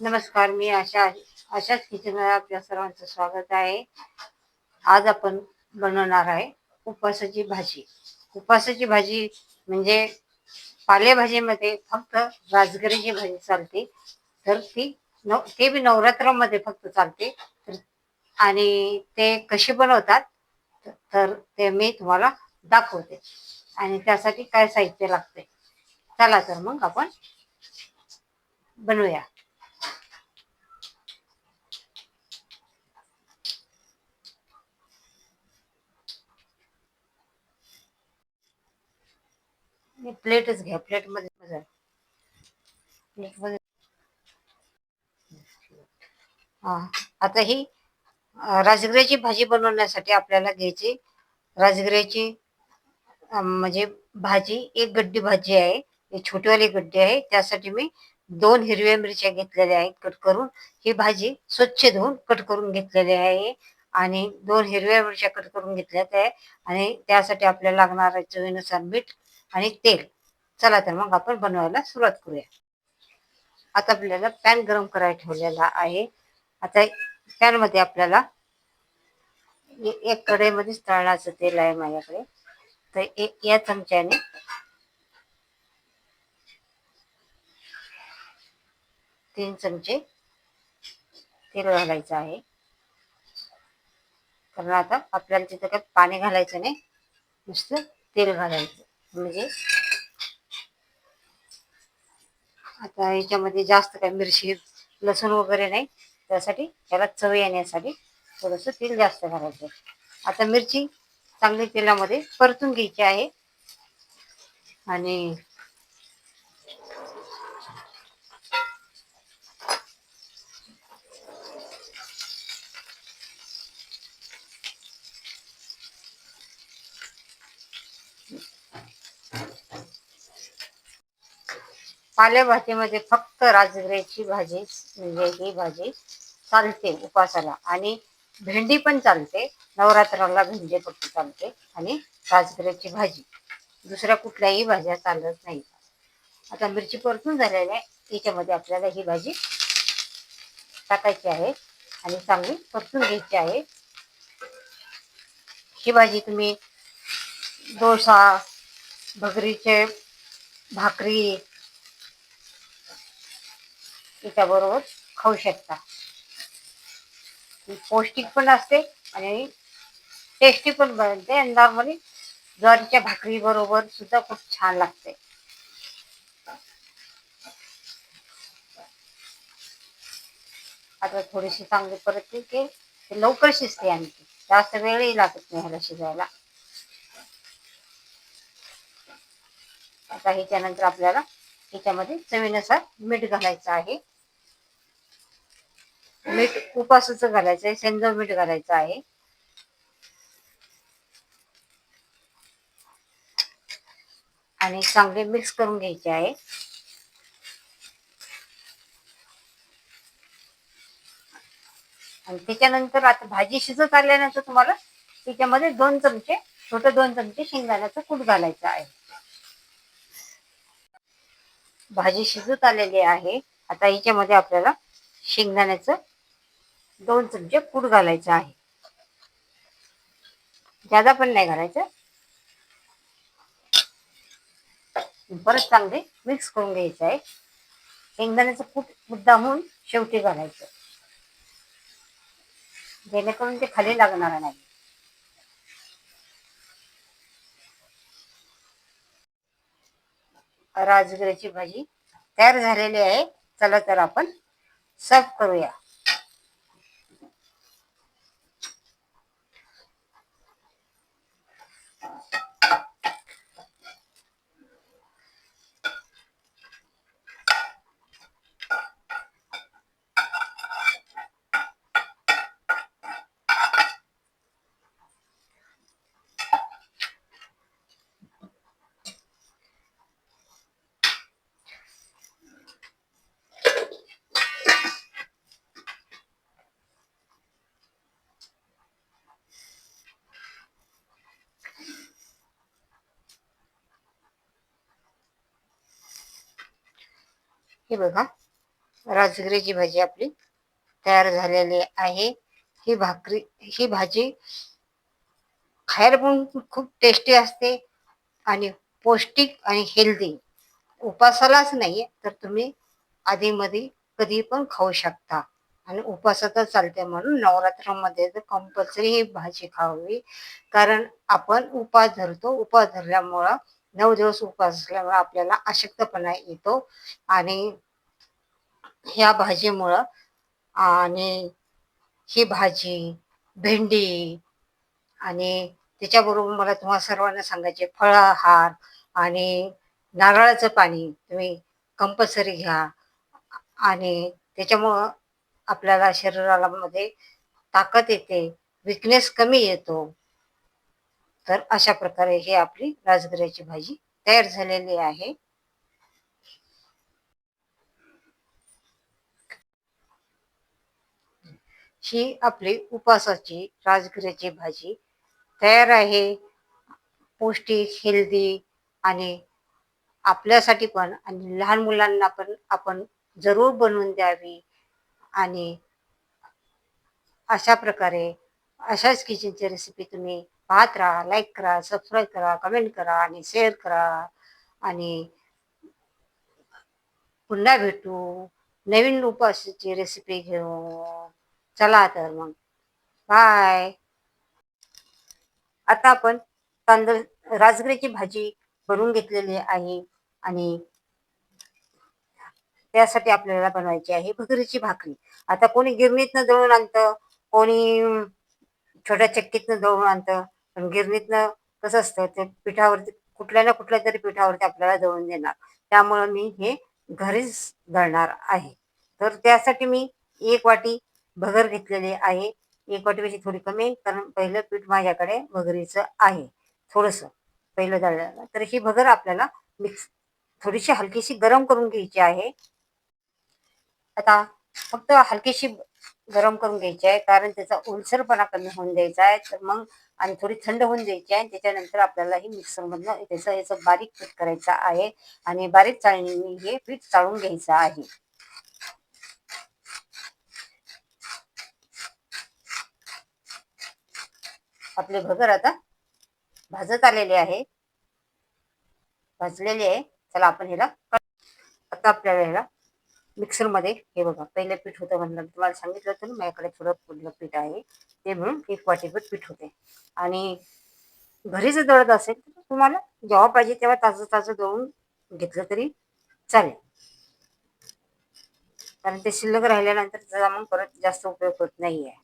नमस्कार मी आशा अशाच आशाच किचनमध्ये आपल्या सर्वांचं स्वागत आहे. आज आपण बनवणार आहे उपवासाची भाजी. उपवासाची भाजी म्हणजे पालेभाजीमध्ये फक्त राजगिरीची भाजी चालते तर ती नव ते बी नवरात्रामध्ये फक्त चालते. तर आणि ते कशी बनवतात तर ते मी तुम्हाला दाखवते. आणि त्यासाठी काय साहित्य लागते चला तर मग आपण बनवूया. मी प्लेटच घ्या प्लेटमध्ये बघा प्लेटमध्ये. हा आता ही राजगिऱ्याची भाजी बनवण्यासाठी आपल्याला घ्यायची. राजगिऱ्याची म्हणजे भाजी एक गड्डी भाजी आहे. ही छोटीवाली गड्डी आहे. त्यासाठी मी दोन हिरव्या मिरच्या घेतलेल्या आहेत कट करून. ही भाजी स्वच्छ धुवून कट करून घेतलेली आहे. आणि दोन हिरव्या मिरच्या कट करून घेतल्या आहे. आणि त्यासाठी आपल्याला लागणार आहे चवीनुसार मीठ. आणि तेल. चला तर मग आपण बनवायला सुरुवात करूया. आता आपल्याला पॅन गरम करायला ठेवलेला आहे. आता पॅनमध्ये आपल्याला एक कढईमध्येच तळणाचं तेल आहे माझ्याकडे. तर या चमच्याने तीन चमचे तेल घालायचं आहे. कारण आता आपल्याला तिथं काही पाणी घालायचं नाही. नुसतं तेल घालायचं. म्हणजे? आता याच्यामध्ये जास्त काही मिरची लसूण वगैरे नाही. त्यासाठी त्याला चव येण्यासाठी थोडस तेल जास्त घालायचं. आता मिरची चांगली तेलामध्ये परतून घ्यायची आहे. आणि पालेभाजीमध्ये फक्त राजगिऱ्याची भाजी म्हणजे ही भाजी चालते उपासाला. आणि भेंडी पण चालते नवरात्राला भेंडी फक्त चालते आणि राजगिऱ्याची भाजी. दुसऱ्या कुठल्याही भाज्या चालत नाही. आता मिरची परतून झालेल्या आहे याच्यामध्ये आपल्याला ही भाजी टाकायची आहे आणि चांगली परतून घ्यायची आहे. ही भाजी तुम्ही डोसा भगरीचे भाकरी तिच्याबरोबर खाऊ शकता. पौष्टिक पण असते आणि टेस्टी पण बनते आणि नॉर्मली ज्वारीच्या भाकरी बरोबर सुद्धा खूप छान लागते. आता थोडीशी चांगली परतली की ते लवकर शिजते आणखी. जास्त वेळही लागत नाही ह्याला शिजायला. आता ह्याच्यानंतर आपल्याला ह्याच्यामध्ये चवीनुसार मीठ घालायचं आहे. मीठ उपासाचं घालायचं आहे सेंदव मीठ घालायचं आहे. आणि चांगले मिक्स करून घ्यायचे आहे. आणि त्याच्यानंतर आता भाजी शिजत आल्यानंतर तुम्हाला त्याच्यामध्ये दोन चमचे छोटे दोन चमचे शेंगदाण्याचं कूट घालायचं आहे. भाजी शिजत आलेली आहे. आता याच्यामध्ये आपल्याला शेंगदाण्याचं दोन चमचे कूट घालायचं आहे. जादा पण नाही घालायचं. परत चांगले मिक्स करून घ्यायचं आहे. शेंगदाण्याचं कूट मुद्दामून शेवटी घालायचं. जेणेकरून ते खाली लागणार नाही. राजगिऱ्याची भाजी तयार झालेली आहे. चला तर आपण सर्व करूया. हे बघा. राजगिरीची भाजी आपली तयार झालेली आहे. ही भाकरी ही भाजी खायला पण खूप टेस्टी असते आणि पौष्टिक आणि हेल्दी उपासालाच नाही तर तुम्ही आधीमध्ये कधी पण खाऊ शकता. आणि उपासातच चालते म्हणून नवरात्रामध्ये तर कंपल्सरी ही भाजी खावी. कारण आपण उपास धरतो उपास धरल्यामुळं नऊ दिवस उपास असल्यामुळे आपल्याला अशक्तपणा येतो. आणि ह्या भाजीमुळं आणि ही भाजी भेंडी आणि त्याच्याबरोबर मला तुम्हाला सर्वांना सांगायचे फळाहार आणि नारळाचं पाणी तुम्ही कंपल्सरी घ्या. आणि त्याच्यामुळं आपल्याला शरीराला मध्ये ताकद येते विकनेस कमी येतो. तर अशा प्रकारे ही आपली राजगिऱ्याची भाजी तयार झालेली आहे. ही आपली उपासाची राजगिऱ्याची भाजी तयार आहे. पौष्टिक हेल्दी आणि आपल्यासाठी पण आणि लहान मुलांना पण आपण जरूर बनवून द्यावी. आणि अशा प्रकारे अशाच किचनची रेसिपी तुम्ही पाहत राहा लाईक करा सबस्क्राईब करा कमेंट करा आणि शेअर करा. आणि पुन्हा भेटू. नवीन उपासाची रेसिपी घेऊ. चला तर मग. बाय आता आपण तांदूळ राजगिरीची भाजी बनवून घेतलेली आहे. आणि त्यासाठी आपल्याला बनवायची आहे भगरीची भाकरी. आता कोणी गिरणीतनं दळून आणतं कोणी छोट्या चक्कीतनं दळून आणतं पण गिरणीतनं कसं असतं ते पिठावरती कुठल्या ना कुठल्या तरी पिठावरती आपल्याला दळून देणार. त्यामुळं मी हे घरीच दळणार आहे. तर त्यासाठी मी एक वाटी भगर घेतलेली आहे. एक वाटीपेक्षा थोडी कमी कारण पहिलं पीठ माझ्याकडे भगरीचं आहे. थोडंसं पहिलं दळलेलं तर ही भगर आपल्याला मिक्स थोडीशी हलकीशी गरम करून घ्यायची आहे. आता फक्त हलकीशी गरम करून घ्यायची आहे कारण त्याचा ओलसरपणा कमी होऊन द्यायचा आहे. तर मग आणि थोडी थंड होऊन द्यायची आहे. त्याच्यानंतर आपल्याला हे मिक्सरमधनं त्याचं याचं बारीक पीठ करायचं आहे. आणि बारीक चाळणी हे पीठ चाळून घ्यायचं आहे. आपले भगर आता भाजत आलेले आहे. भाजलेले आहे. चला आपण ह्याला आता आपल्याला ह्याला मिक्सरमध्ये हे बघा पहिलं पीठ होतं म्हणलं तुम्हाला सांगितलं होतं ना माझ्याकडे थोडं पुढलं पीठ आहे ते म्हणून एक वाटीभर पीठ होते. आणि घरी जर दळत असेल तर तुम्हाला जेव्हा पाहिजे तेव्हा ताजं ताजं दळून घेतलं तरी चालेल. कारण ते शिल्लक राहिल्यानंतर त्याचा मग परत जास्त उपयोग होत नाही आहे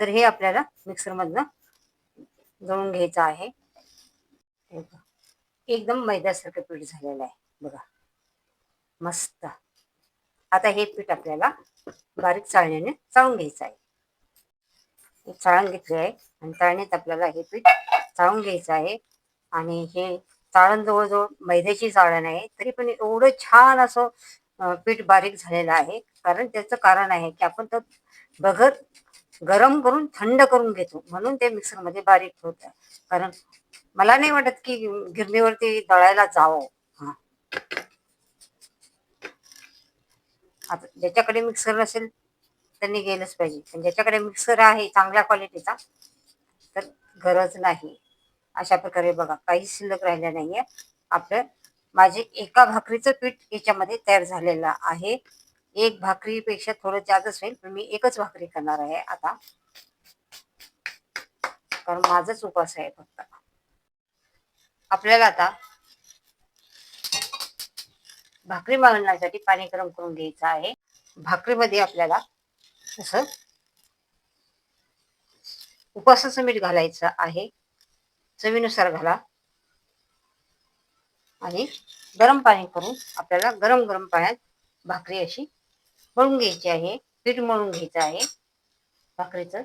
तर हे आपल्याला मिक्सरमधनं दळून घ्यायचं आहे. एकदम मैद्यासारखं पीठ झालेलं आहे. बघा. मस्त. आता हे पीठ आपल्याला बारीक चाळण्याने चाळून घ्यायचं आहे. चाळण घेतले आहे आणि चाळण्यात आपल्याला हे पीठ चाळून घ्यायचं आहे. आणि हे चाळण जवळजवळ मैद्याची चाळण आहे तरी पण एवढं छान असं पीठ बारीक झालेलं आहे. कारण त्याचं कारण आहे की आपण तर बघत गरम करून थंड करून घेतो. म्हणून ते मिक्सरमध्ये बारीक होत. आहे कारण मला नाही वाटत की गिरणीवरती दळायला जावं. आता ज्याच्याकडे मिक्सर नसेल त्यांनी गेलंच पाहिजे. पण ज्याच्याकडे मिक्सर आहे चांगल्या क्वालिटीचा तर गरज नाही. अशा प्रकारे बघा काही शिल्लक राहिलं नाहीये. आपलं माझे एका भाकरीचं पीठ याच्यामध्ये तयार झालेलं आहे. एक भाकरीपेक्षा थोडं जास्तच होईल पण मी एकच भाकरी करणार आहे आता. कारण माझाच उपास आहे फक्त. आपल्याला आता भाकरी मळण्यासाठी पाणी गरम करून घ्यायचं आहे. भाकरीमध्ये आपल्याला असं उपासाचं मीठ घालायचं आहे. चवीनुसार घाला. आणि गरम पाणी करून आपल्याला गरम गरम पाण्यात भाकरी अशी मळून घ्यायची आहे. पीठ मळून घ्यायचं आहे. भाकरीचं.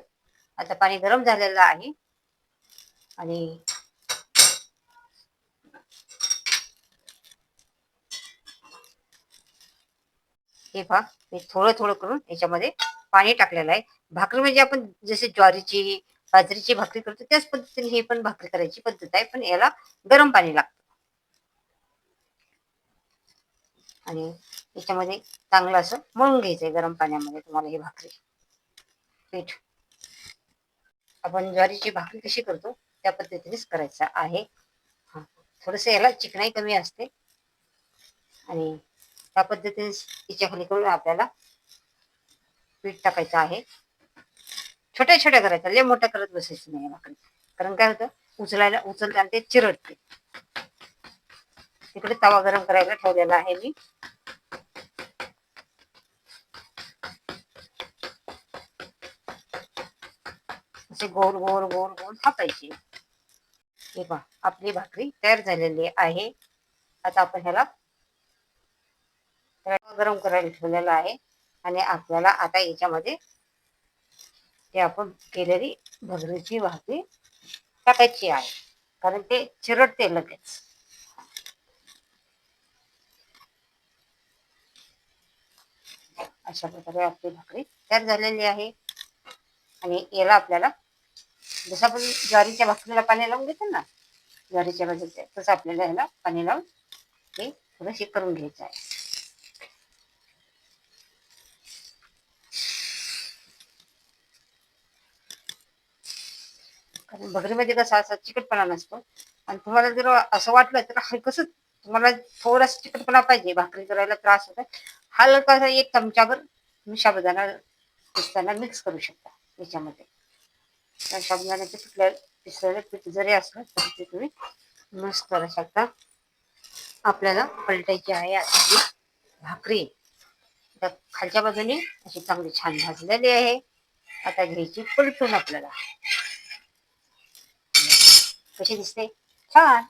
आता पाणी गरम झालेलं आहे. आणि हे पहा मी थोडं थोडं करून याच्यामध्ये पाणी टाकलेलं आहे. भाकरी म्हणजे आपण जसे ज्वारीची बाजरीची भाकरी करतो त्याच पद्धतीने ही पण भाकरी करायची पद्धत आहे पण याला गरम पाणी लागतं. आणि याच्यामध्ये चांगलं असं मळून घ्यायचं आहे गरम पाण्यामध्ये तुम्हाला ही भाकरी. पीठ. आपण ज्वारीची भाकरी कशी करतो त्या पद्धतीनेच करायचं आहे. थोडस थोडंसं याला चिकनाई कमी असते. आणि त्या पद्धतीने तिच्या खाली आपल्याला पीठ टाकायचं आहे. छोट्या छोट्या करायच्या लय मोठ्या करत बसायचं नाही लाकडी कारण काय होतं उचलायला उचलताना ते चिरडते. तिकडे तवा गरम करायला ठेवलेला आहे मी. असे गोल गोल गोल गोल थापायचे. हे पहा आपली भाकरी तयार झालेली आहे. आता आपण ह्याला गरम करायला ठेवलेला आहे. आणि आपल्याला आता याच्यामध्ये ते आपण केलेली भगरीची भाकरी टाकायची आहे. कारण ते चिरडते लगेच. अशा प्रकारे आपली भाकरी तयार झालेली आहे. आणि याला आपल्याला जसं आपण ज्वारीच्या भाकरीला पाणी लावून घेतो ना ज्वारीच्या बाजूच्या तसं आपल्याला ह्याला पाणी लावून हे थोडं करून घ्यायचं आहे. कारण भगरीमध्ये कसा असा चिकटपणा नसतो. आणि तुम्हाला जर असं वाटलं तर हलकस तुम्हाला थोडासा चिकटपणा पाहिजे भाकरी करायला त्रास होतो हलका एक चमचाभर तुम्ही शाबुदाना पिसताना मिक्स करू शकता याच्यामध्ये. शाबुदाण्याचे पिठल्या पिसलेलं पीठ जरी असलं तरी ते तुम्ही मिक्स करू शकता. आपल्याला पलटायची आहे आता भाकरी. त्या खालच्या बाजूने अशी चांगली छान भाजलेली आहे. आता घ्यायची पलटून आपल्याला. कशी दिसते छान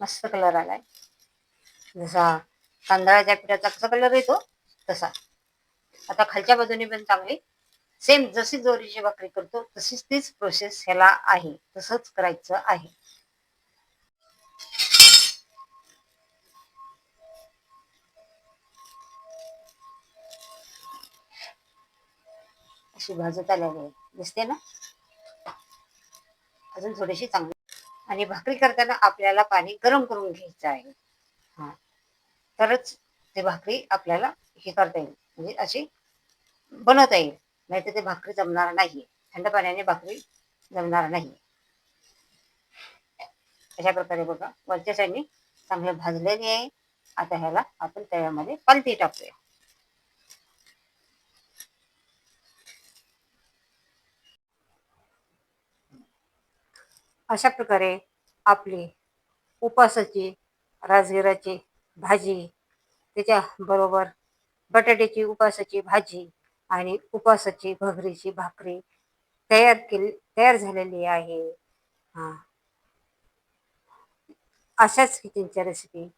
मस्त कलर आलाय जसा तांदळाच्या पिठाचा कसा कलर येतो तसा आता खालच्या बाजूने पण चांगली सेम जशी जोरीची भाकरी करतो तशीच तीच प्रोसेस ह्याला आहे तसंच करायचं आहे अशी भाजत आलेली आहे दिसते ना? अजून थोडीशी चांगली. आणि भाकरी करताना आपल्याला पाणी गरम करून घ्यायचं आहे. हा. तरच ते भाकरी आपल्याला हे करता येईल. म्हणजे अशी बनवता येईल. नाहीतर ते भाकरी जमणार नाही थंड पाण्याने भाकरी जमणार नाही अशा प्रकारे बघा. वरच्या साईडने चांगलं भाजलेली आहे आता ह्याला आपण तव्यामध्ये पालती टाकूया. अशा प्रकारे आपली उपवासाची राजगिराची भाजी त्याच्याबरोबर बटाट्याची उपवासाची भाजी आणि उपवासाची भगरीची भाकरी तयार केली तयार झालेली आहे. हां. अशाच किचनच्या रेसिपी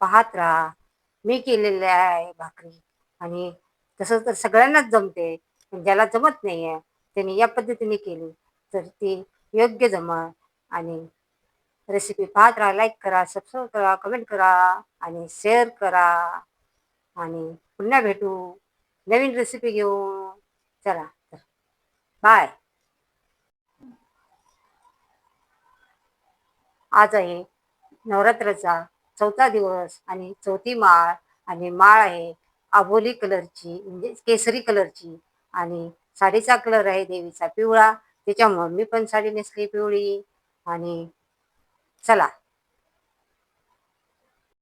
पाहत राहा. मी केलेल्या आहे भाकरी आणि तसं तर सगळ्यांनाच जमते ज्याला जमत नाही आहे त्यांनी या पद्धतीने केली तर ती योग्य जमा आणि रेसिपी पाहत राहा लाईक करा सबस्क्राईब करा कमेंट करा आणि शेअर करा. आणि पुन्हा भेटू. नवीन रेसिपी घेऊ चला तर. बाय आज आहे नवरात्राचा चौथा दिवस आणि चौथी माळ आणि माळ आहे आबोली कलरची म्हणजे केसरी कलरची आणि साडीचा कलर आहे देवीचा पिवळा. तिच्या मी पण साडी नेसली पिवळी आणि चला.